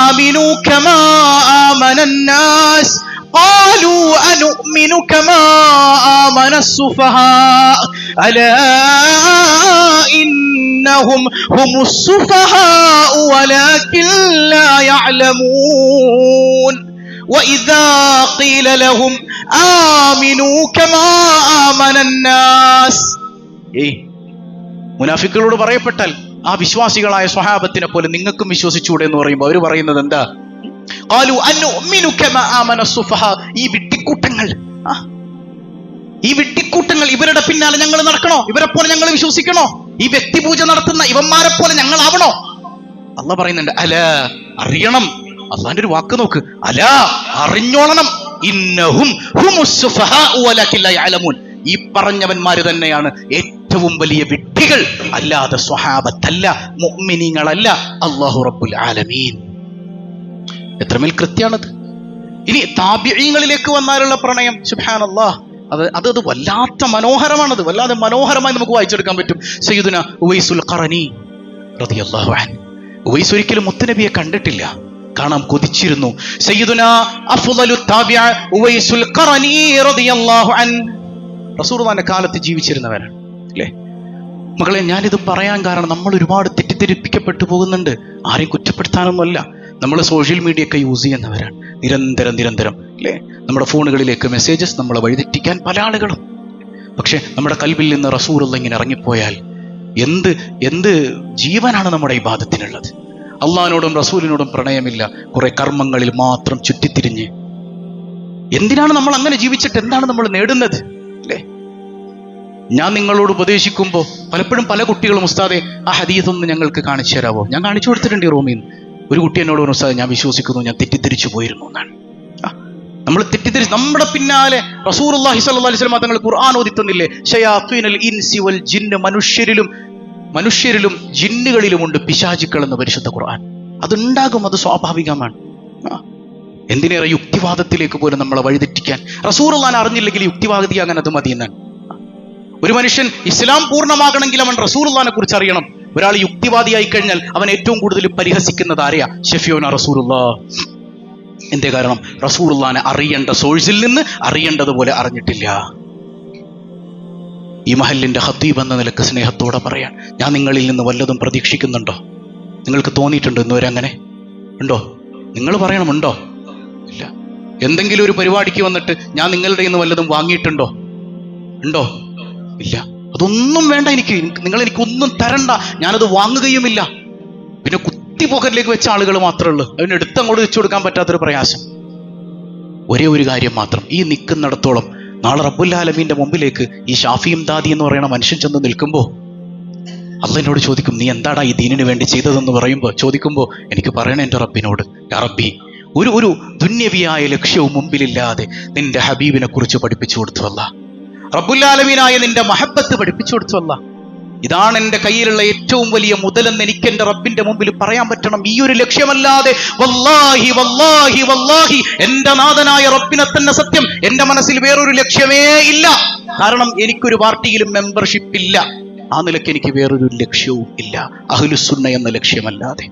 آمنوا كما آمن الناس قالوا أنؤمن كما آمن السفهاء ألا إنهم هم السفهاء ولكن لا يعلمون وإذا قيل لهم آمنوا كما آمن الناس ഏയ് മുനാഫിക്കുകളോട് പറയപ്പെട്ടാൽ ആ വിശ്വാസികളായ സ്വഹാബത്തിനെ പോലെ നിങ്ങൾക്കും വിശ്വസിച്ചൂടെ എന്ന് പറയുമ്പോൾ അവർ പറയുന്നത് എന്താ ഈ വിട്ടിക്കൂട്ടങ്ങൾ ഈ വിട്ടിക്കൂട്ടങ്ങൾ ഇവരുടെ പിന്നാലെ ഞങ്ങൾ നടക്കണോ? ഇവരെ പോലെ ഞങ്ങൾ വിശ്വസിക്കണോ? ഈ വ്യക്തിപൂജ നടത്തുന്ന ഇവന്മാരെ പോലെ ഞങ്ങൾ ആവണോ അല്ല പറയുന്നുണ്ട് അല അറിയണം. അള്ളാന്റെ ഒരു വാക്ക് നോക്ക്. അല അറിഞ്ഞോളണം. ഇന്നഹും ഈ പറഞ്ഞവന്മാര് തന്നെയാണ് ഏറ്റവും വലിയ വിട്ടികൾ അല്ലാതെ സ്വഹാബത്തല്ല മുഅ്മിനീങ്ങളല്ല. അല്ലാഹു റബ്ബുൽ ആലമീൻ. എത്രമേൽ കൃത്യമാണത്? ഇനി താപ്യങ്ങളിലേക്ക് വന്നാലുള്ള പ്രണയം സുബ്ഹാനല്ലാഹ് അത് അത് അത് വല്ലാത്ത മനോഹരമാണത്. വല്ലാതെ മനോഹരമായി നമുക്ക് വായിച്ചെടുക്കാൻ പറ്റും. സയ്യിദുന ഉവൈസുൽ ഖറനി അൻ ഉവൈസ് ഒരിക്കലും മുത്തനബിയെ കണ്ടിട്ടില്ല. കാണാൻ കൊതിച്ചിരുന്നു. സയ്യിദുന അഫ്ളലു താബിഅ ഉവൈസുൽ ഖറനി റളിയല്ലാഹു അൻ റസൂലുള്ളാഹിന്റെ കാലത്ത് ജീവിച്ചിരുന്നവരാണ്. അല്ലേ? മകളെ ഞാനിത് പറയാൻ കാരണം നമ്മൾ ഒരുപാട് തെറ്റിദ്ധരിപ്പിക്കപ്പെട്ടു പോകുന്നുണ്ട്. ആരെയും കുറ്റപ്പെടുത്താനൊന്നുമല്ല. നമ്മൾ സോഷ്യൽ മീഡിയ ഒക്കെ യൂസ് ചെയ്യുന്നവരാണ്. നിരന്തരം നിരന്തരം അല്ലേ? നമ്മുടെ ഫോണുകളിലേക്ക് മെസ്സേജസ് നമ്മളെ വഴിതെറ്റിക്കാൻ പല ആളുകളും. പക്ഷേ നമ്മുടെ കൽവിൽ നിന്ന് റസൂറുള്ള ഇങ്ങനെ ഇറങ്ങിപ്പോയാൽ എന്ത് എന്ത് ജീവനാണ് നമ്മുടെ ഈ ബാധത്തിനുള്ളത് അള്ളഹാനോടും റസൂലിനോടും പ്രണയമില്ല. കുറെ കർമ്മങ്ങളിൽ മാത്രം ചുറ്റിത്തിരിഞ്ഞ്. എന്തിനാണ് നമ്മൾ അങ്ങനെ ജീവിച്ചിട്ട് എന്താണ് നമ്മൾ നേടുന്നത്? അല്ലേ? ഞാൻ നിങ്ങളോട് ഉപദേശിക്കുമ്പോൾ പലപ്പോഴും പല കുട്ടികളും ഉസ്താദെ ആ ഹദീസ് ഒന്ന് ഞങ്ങൾക്ക് കാണിച്ചു തരാമോ ഞാൻ കാണിച്ചു കൊടുത്തിട്ടുണ്ട് ഈ റൂമിൽ നിന്ന്. ഒരു കുട്ടി എന്നോട് പറഞ്ഞു സാർ ഞാൻ വിശ്വസിക്കുന്നു ഞാൻ തെറ്റിദ്ധരിച്ചു പോയിരുന്നു എന്നാണ്. നമ്മൾ തെറ്റിദ്ധരിച്ച് നമ്മുടെ പിന്നാലെ റസൂലുള്ളാഹി അള്ളാഹി അലൈഹി വസല്ലം തങ്ങൾ ഖുർആൻ ഓതി തന്നില്ലേ? ഷയാത്തീനൽ ഇൻസി വൽ ജിന്ന് മനുഷ്യരിലും മനുഷ്യരിലും ജിന്നുകളിലുമുണ്ട് പിശാചുക്കൾ എന്ന പരിശുദ്ധ ഖുർആൻ. അതുണ്ടാകും അത് സ്വാഭാവികമാണ്. എന്തിനേറെ യുക്തിവാദത്തിലേക്ക് പോലും നമ്മളെ വഴിതെറ്റിക്കാൻ? റസൂർ അള്ളഹാൻ അറിഞ്ഞില്ലെങ്കിൽ യുക്തിവാദിയാകാൻ അത് മതി എന്നാണ്. ഒരു മനുഷ്യൻ ഇസ്ലാം പൂർണമാകണമെങ്കിൽ അവൻ റസൂർ അള്ളഹാനെ കുറിച്ച് അറിയണം. ഒരാൾ യുക്തിവാദിയായി കഴിഞ്ഞാൽ അവൻ ഏറ്റവും കൂടുതൽ പരിഹസിക്കുന്നത് ആരെയാ? ഷെഫിയോന റസൂറുള്ള എന്തേ കാരണം? റസൂറുള്ളാനെ അറിയേണ്ട സോഴ്സിൽ നിന്ന് അറിയേണ്ടതുപോലെ അറിഞ്ഞിട്ടില്ല. ഈ മഹലിന്റെ ഹത്തീബ് എന്ന നിലയ്ക്ക് സ്നേഹത്തോടെ പറയാൻ ഞാൻ നിങ്ങളിൽ നിന്ന് വല്ലതും പ്രതീക്ഷിക്കുന്നുണ്ടോ? നിങ്ങൾക്ക് തോന്നിയിട്ടുണ്ടോ ഇന്നുവരെ അങ്ങനെ ഉണ്ടോ? നിങ്ങൾ പറയണമുണ്ടോ? ഇല്ല. എന്തെങ്കിലും ഒരു പരിപാടിക്ക് വന്നിട്ട് ഞാൻ നിങ്ങളുടെ നിന്ന് വല്ലതും വാങ്ങിയിട്ടുണ്ടോ? ഉണ്ടോ? ഇല്ല. അതൊന്നും വേണ്ട എനിക്ക്. നിങ്ങൾ എനിക്കൊന്നും തരണ്ട. ഞാനത് വാങ്ങുകയുമില്ല. പിന്നെ കുത്തി പോക്കറ്റിലേക്ക് വെച്ച ആളുകൾ മാത്രമേ ഉള്ളൂ. അതിന് എടുത്ത് അങ്ങോട്ട് വെച്ചു കൊടുക്കാൻ പറ്റാത്തൊരു പ്രയാസം. ഒരേ ഒരു കാര്യം മാത്രം. ഈ നിൽക്കുന്നിടത്തോളം നാളെ റബ്ബുല്ലാലമീന്റെ മുമ്പിലേക്ക് ഈ ഷാഫിയും ദാദി എന്ന് പറയുന്ന മനുഷ്യൻ ചെന്ന് നിൽക്കുമ്പോൾ അള്ളനോട് ചോദിക്കും നീ എന്താടാ ഈ ദീനിന് വേണ്ടി ചെയ്തതെന്ന് പറയുമ്പോൾ ചോദിക്കുമ്പോൾ എനിക്ക് പറയണേ എന്റെ റബ്ബിനോട് റബ്ബി ഒരു ഒരു ദുന്യവിയായ ലക്ഷ്യവും മുമ്പിലില്ലാതെ നിന്റെ ഹബീബിനെ കുറിച്ച് പഠിപ്പിച്ചു കൊടുത്തു അല്ല റബ്ബുല്ലാലമീനായ നിന്റെ മഹബത്ത് പഠിപ്പിച്ചു കൊടുത്തു അല്ല. ഇതാണ് എന്റെ കയ്യിലുള്ള ഏറ്റവും വലിയ മുതലെന്ന് എനിക്ക് എന്റെ റബ്ബിന്റെ മുമ്പിൽ പറയാൻ പറ്റണം. ഈ ഒരു ലക്ഷ്യമല്ലാതെ വല്ലാഹി വല്ലാഹി വല്ലാഹി എന്റെ നാഥനായ റബ്ബിനെ തന്നെ സത്യം എന്റെ മനസ്സിൽ വേറൊരു ലക്ഷ്യമേ ഇല്ല. കാരണം എനിക്കൊരു പാർട്ടിയിലും മെമ്പർഷിപ്പ് ഇല്ല. ആ നിലയ്ക്ക് എനിക്ക് വേറൊരു ലക്ഷ്യവും ഇല്ല. അഹ്ലുസുന്ന എന്ന ലക്ഷ്യമല്ലാതെ.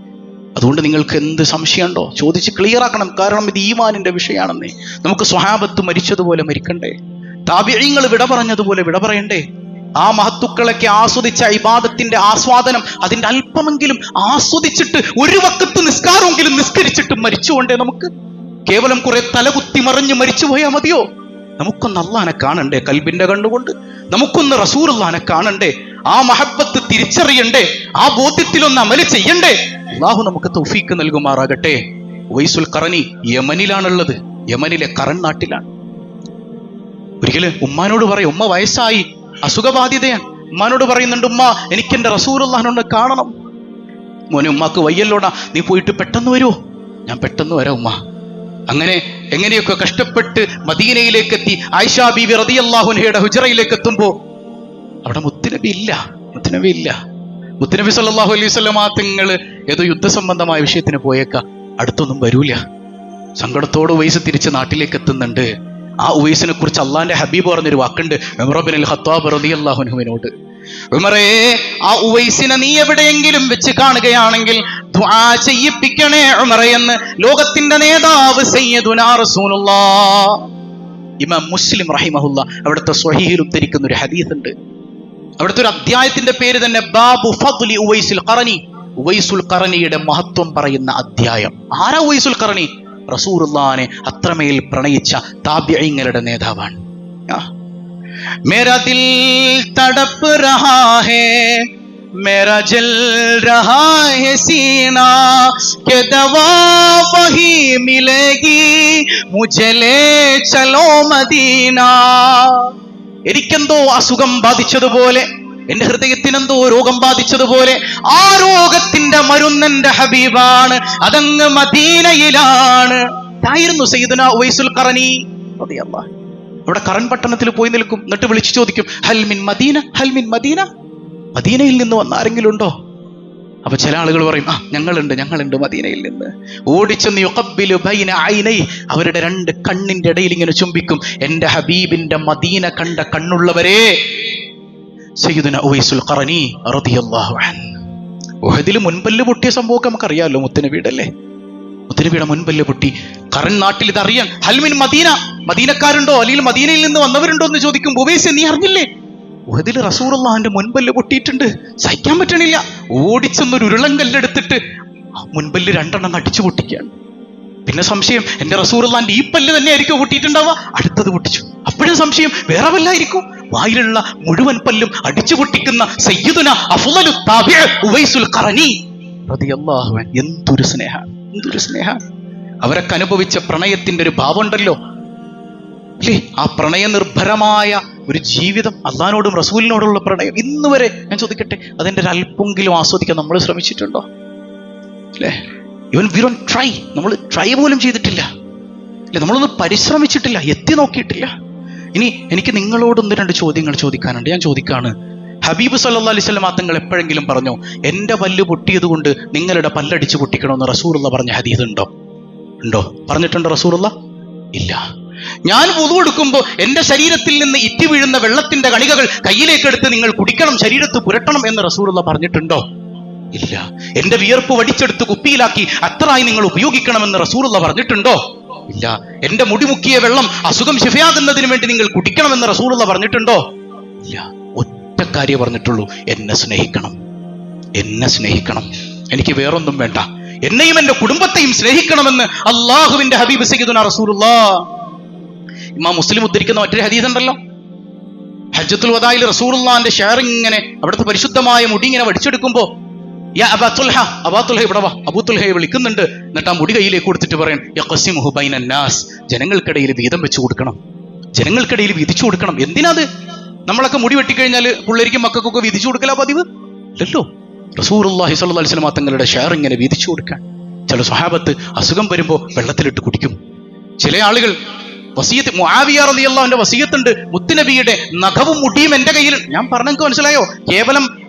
അതുകൊണ്ട് നിങ്ങൾക്ക് എന്ത് സംശയമുണ്ടോ? ചോദിച്ച് ക്ലിയർ ആക്കണം. കാരണം ഇത് ഈമാനിന്റെ വിഷയമാണെന്നേ. നമുക്ക് സ്വഹാബത്ത് മരിച്ചതുപോലെ മരിക്കണ്ടേ? താപ്യങ്ങൾ വിട പറഞ്ഞതുപോലെ വിട പറയണ്ടേ? ആ മഹത്തുക്കളൊക്കെ ആസ്വദിച്ച ഇബാദത്തിന്റെ ആസ്വാദനം അതിന്റെ അല്പമെങ്കിലും ആസ്വദിച്ചിട്ട് ഒരു വക്കത്ത് നിസ്കാരമെങ്കിലും നിസ്കരിച്ചിട്ട് മരിച്ചുകൊണ്ടേ നമുക്ക്? കേവലം കുറെ തലകുത്തി മറിഞ്ഞ് മരിച്ചു പോയാൽ മതിയോ? നമുക്കൊന്ന് അള്ളാനെ കാണണ്ടേ കൽബിന്റെ കണ്ണുകൊണ്ട്? നമുക്കൊന്ന് റസൂറുള്ളാനെ കാണണ്ടേ? ആ മഹബത്ത് തിരിച്ചറിയണ്ടേ? ആ ബോധ്യത്തിലൊന്ന് അമൽ ചെയ്യണ്ടേ? അള്ളാഹു നമുക്ക് തൗഫീക്ക് നൽകുമാറാകട്ടെ. വൈസുൽ കറനി യമനിലാണുള്ളത്. യമനിലെ കറൻ നാട്ടിലാണ്. ഒരിക്കൽ ഉമ്മാനോട് പറയും ഉമ്മ വയസ്സായി അസുഖബാധിതയാണ്. ഉമ്മാനോട് പറയുന്നുണ്ട് ഉമ്മ എനിക്ക് എന്റെ റസൂറുള്ളഹാനൊന്ന് കാണണം. മോനെ ഉമ്മാക്ക് വയ്യല്ലോടാ നീ പോയിട്ട് പെട്ടെന്ന് വരുമോ ഞാൻ പെട്ടെന്ന് വരാം ഉമ്മ. അങ്ങനെ എങ്ങനെയൊക്കെ കഷ്ടപ്പെട്ട് മദീനയിലേക്ക് എത്തി ആയിഷാ ബീവി റതിയല്ലാഹുൻഹയുടെ ഹുജറയിലേക്ക് എത്തുമ്പോ അവിടെ മുത്തുനബി ഇല്ല മുത്തുനബി ഇല്ല. മുത്തുനബി സല്ലാഹു അലൈഹി വസല്ലമ തിങ്ങൾ ഏതോ യുദ്ധസംബന്ധമായ വിഷയത്തിന് പോയേക്ക അടുത്തൊന്നും വരൂല. സങ്കടത്തോട് വയസ്സ് തിരിച്ച് നാട്ടിലേക്ക് എത്തുന്നുണ്ട് ആ ഉവൈസിനെ കുറിച്ച് അള്ളാന്റെ ഹബീബ് പറഞ്ഞൊരു വാക്കുണ്ട്. ഉമറബിൻ അൽ റളിയല്ലാഹുവിനോട് ഉമറേ ആ ഉവൈസിനെ നീ എവിടെയെങ്കിലും വെച്ച് കാണുകയാണെങ്കിൽ ചെയ്യിപ്പിക്കണേ ഉമറയെന്ന് ലോകത്തിന്റെ നേതാവ് റസൂലുള്ള. ഇമാം മുസ്ലിം റഹിമഹുല്ല അവിടുത്തെ സ്വഹീഹിൽ ഉദ്ധരിക്കുന്ന ഒരു ഹദീസ് ഉണ്ട് അവിടുത്തെ ഒരു അധ്യായത്തിന്റെ പേര് തന്നെ ബാബു ഫദ്ലി ഉവൈസുൽ ഖറനി. ഉവൈസുൽ ഖറനിയുടെ മഹത്വം പറയുന്ന അധ്യായം. ആരാ ഉവൈസുൽ ഖറനി? റസൂറുല്ലാനെ അത്രമേൽ പ്രണയിച്ച താബ്യങ്ങളുടെ നേതാവാണ് ആ. മേരാ ദിൽ തടപ്പ് രഹാ ഹേ मेरा जल रहा है सीना के दवा वही मिलेगी मुझे ले चलो മദീന എനിക്കെന്തോ അസുഖം ബാധിച്ചതുപോലെ എന്റെ ഹൃദയത്തിനെന്തോ രോഗം ബാധിച്ചതുപോലെ ആ രോഗത്തിന്റെ മരുന്നെന്റെ ഹബീബാണ്. അതങ്ങ് മദീനയിലാണ്. ഇതായിരുന്നു സയ്യിദുന ഉവൈസുൽ കറനി. അവിടെ കറൻ പട്ടണത്തിൽ പോയി നിൽക്കും. എന്നിട്ട് വിളിച്ചു ചോദിക്കും ഹൽമിൻ മദീന? ഹൽമിൻ മദീന? മദീനയിൽ നിന്ന് വന്ന ആരെങ്കിലും ഉണ്ടോ? അപ്പൊ ചില ആളുകൾ പറയും ആ ഞങ്ങളുണ്ട് ഞങ്ങളുണ്ട് മദീനയിൽ നിന്ന്. ഓടിച്ചെന്ന് യുഖബ്ബിലു ബൈന അവരുടെ രണ്ട് കണ്ണിന്റെ ഇടയിൽ ഇങ്ങനെ ചുംബിക്കും. എന്റെ ഹബീബിന്റെ മദീന കണ്ട കണ്ണുള്ളവരെ സയ്യിദുന ഉവൈസുൽ ഖറനി റളിയല്ലാഹു അൻഹു. ഉഹദിൽ മുൻപല്ല് പൊട്ടിയ സംഭവമൊക്കെ നമുക്കറിയാമല്ലോ വീടല്ലേ? അല്ലേ മുത്തനബിയുടെ മുൻപല്ല് പൊട്ടി. കറൻ നാട്ടിൽ ഇത് അറിയാൻ ഹൽമിൻ മദീന. മദീനക്കാരുണ്ടോ? അല്ലെങ്കിൽ മദീനയിൽ നിന്ന് വന്നവരുണ്ടോ എന്ന് ചോദിക്കും. ഉവൈസ് നീ അറിഞ്ഞില്ലേ? ഉഹദിൽ റസൂലുള്ളാഹിന്റെ മുൻപല്ല് പൊട്ടിയിട്ടുണ്ട്. സഹിക്കാൻ പറ്റണില്ല. ഓടിച്ചെന്നൊരു ഉരുളങ്കല്ലെടുത്തിട്ട് മുൻപല്ല് രണ്ടെണ്ണം അടിച്ചു പൊട്ടിക്കുകയാണ്. പിന്നെ സംശയം എന്റെ റസൂറുള്ളാന്റെ ഈ പല്ല് തന്നെ ആയിരിക്കും പൊട്ടിയിട്ടുണ്ടാവുക? അടുത്തത് പൊട്ടിച്ചു. അപ്പോഴും സംശയം വേറെ വല്ലായിരിക്കും വായിലുള്ള മുഴുവൻ പല്ലും അടിച്ചു പൊട്ടിക്കുന്ന സയ്യിദുന അഫ്ളലു താബിഅ ഉവൈസുൽ ഖറനി. റളിയല്ലാഹു അൻഹു. എന്തൊരു സ്നേഹ. എന്തൊരു സ്നേഹ. അവരൊക്കെ അനുഭവിച്ച പ്രണയത്തിന്റെ ഒരു ഭാവമുണ്ടല്ലോ. അല്ലേ? ആ പ്രണയ നിർഭരമായ ഒരു ജീവിതം അള്ളഹാനോടും റസൂലിനോടുള്ള പ്രണയം. ഇന്ന് വരെ ഞാൻ ചോദിക്കട്ടെ അതിന്റെ ഒരു അല്പമെങ്കിലും ആസ്വദിക്കാൻ നമ്മൾ ശ്രമിച്ചിട്ടുണ്ടോ? അല്ലേ? ഇവൻ വി ഡോൺ ട്രൈ നമ്മൾ ട്രൈ പോലും ചെയ്തിട്ടില്ല. അല്ലെ? നമ്മളൊന്ന് പരിശ്രമിച്ചിട്ടില്ല. എത്തി നോക്കിയിട്ടില്ല. ഇനി എനിക്ക് നിങ്ങളോടൊന്ന് രണ്ട് ചോദ്യങ്ങൾ ചോദിക്കാനുണ്ട്. ഞാൻ ചോദിക്കാണ് ഹബീബ് സല്ലാ അലൈഹി സ്വലം തങ്ങൾ എപ്പോഴെങ്കിലും പറഞ്ഞോ എന്റെ പല്ല് പൊട്ടിയത് കൊണ്ട് നിങ്ങളുടെ പല്ലടിച്ച് പൊട്ടിക്കണമെന്ന് റസൂറുള്ള പറഞ്ഞ ഹദീദ് ഉണ്ടോ? ഉണ്ടോ? പറഞ്ഞിട്ടുണ്ടോ റസൂറുള്ള ഇല്ല. ഞാൻ പൊതു കൊടുക്കുമ്പോൾ എന്റെ ശരീരത്തിൽ നിന്ന് ഇറ്റി വീഴുന്ന വെള്ളത്തിന്റെ കണികകൾ കയ്യിലേക്ക് എടുത്ത് നിങ്ങൾ കുടിക്കണം ശരീരത്ത് പുരട്ടണം എന്ന് റസൂറുള്ള പറഞ്ഞിട്ടുണ്ടോ? ഇല്ല. എന്റെ വിയർപ്പ് വടിച്ചെടുത്ത് കുപ്പിയിലാക്കി അത്രയായി നിങ്ങൾ ഉപയോഗിക്കണമെന്ന് റസൂറുള്ള പറഞ്ഞിട്ടുണ്ടോ? ഇല്ല. എന്റെ മുടിമുക്കിയ വെള്ളം അസുഖം ശിഫയാകുന്നതിന് വേണ്ടി നിങ്ങൾ കുടിക്കണമെന്ന് റസൂലുള്ള പറഞ്ഞിട്ടുണ്ടോ? ഇല്ല. ഒറ്റ കാര്യം പറഞ്ഞിട്ടുള്ളൂ. എന്നെ സ്നേഹിക്കണം. എന്നെ സ്നേഹിക്കണം. എനിക്ക് വേറൊന്നും വേണ്ട. എന്നെയും എന്റെ കുടുംബത്തെയും സ്നേഹിക്കണമെന്ന് അള്ളാഹുവിന്റെ ഹബീബ് സയ്യിദുന റസൂലുള്ള. ഇമാം മുസ്ലിം ഉദ്ധരിക്കുന്ന മറ്റൊരു ഹദീസ് ഉണ്ടല്ലോ. ഹജ്ജത്തുൽ വദായിൽ റസൂലുള്ളാന്റെ ഷെയർ ഇങ്ങനെ അവിടുത്തെ പരിശുദ്ധമായ മുടി ഇങ്ങനെ വടിച്ചെടുക്കുമ്പോ യാ വാ. വിളിക്കുന്നുണ്ട്. എന്നിട്ട് ആ മുടി കയ്യിലേക്ക് കൊടുത്തിട്ട് പറയണം ജനങ്ങൾക്കിടയിൽ വീതം വെച്ചു കൊടുക്കണം. ജനങ്ങൾക്കിടയിൽ വിധിച്ചു കൊടുക്കണം. എന്തിനാത്? നമ്മളൊക്കെ മുടി വെട്ടിക്കഴിഞ്ഞാൽ പിള്ളേരിക്കും മക്കൾക്കൊക്കെ വിധിച്ചു കൊടുക്കലാ പതിവ്? അല്ലല്ലോ റസൂർ സ്വല്ലല്ലാഹി അലൈഹി വസല്ലം തങ്ങളുടെ ഷെയർ ഇങ്ങനെ വീതിച്ചു കൊടുക്കാൻ. ചില സ്വഹാബത്ത് അസുഖം വരുമ്പോൾ വെള്ളത്തിലിട്ട് കുടിക്കും. ചില ആളുകൾ വസീയത്ത് മുആവിയ റളിയല്ലാഹുവിന്റെ വസീയത്തുണ്ട്. മുത്തുനബിയുടെ നഖവും മുടിയും എന്റെ കയ്യിൽ ഞാൻ പറഞ്ഞെങ്കിൽ മനസ്സിലായോ? കേവലം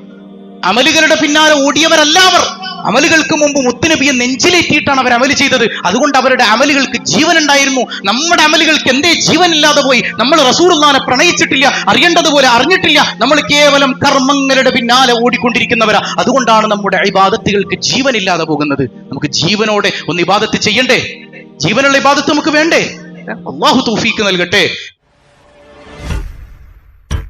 അമലുകളുടെ പിന്നാലെ ഓടിയവരല്ല അവർ അമലുകൾക്ക് മുമ്പ് മുത്തുനബിയെ നെഞ്ചിലേറ്റിയിട്ടാണ് അവർ അമൽ ചെയ്തത്. അതുകൊണ്ട് അവരുടെ അമലുകൾക്ക് ജീവൻ ഉണ്ടായിരുന്നു നമ്മുടെ അമലുകൾക്ക് എന്തേ ജീവനില്ലാതെ പോയി? നമ്മൾ റസൂറുല്ലാനെ പ്രണയിച്ചിട്ടില്ല അറിയേണ്ടതുപോലെ അറിഞ്ഞിട്ടില്ല. നമ്മൾ കേവലം കർമ്മങ്ങളുടെ പിന്നാലെ ഓടിക്കൊണ്ടിരിക്കുന്നവരാ. അതുകൊണ്ടാണ് നമ്മുടെ ഇബാദത്തുകൾക്ക് ജീവനില്ലാതെ പോകുന്നത്. നമുക്ക് ജീവനോടെ ഒന്ന് ഇബാദത്ത് ചെയ്യണ്ടേ? ജീവനുള്ള ഇബാദത്ത് നമുക്ക് വേണ്ടേ? അള്ളാഹു തൗഫീക്ക് നൽകട്ടെ.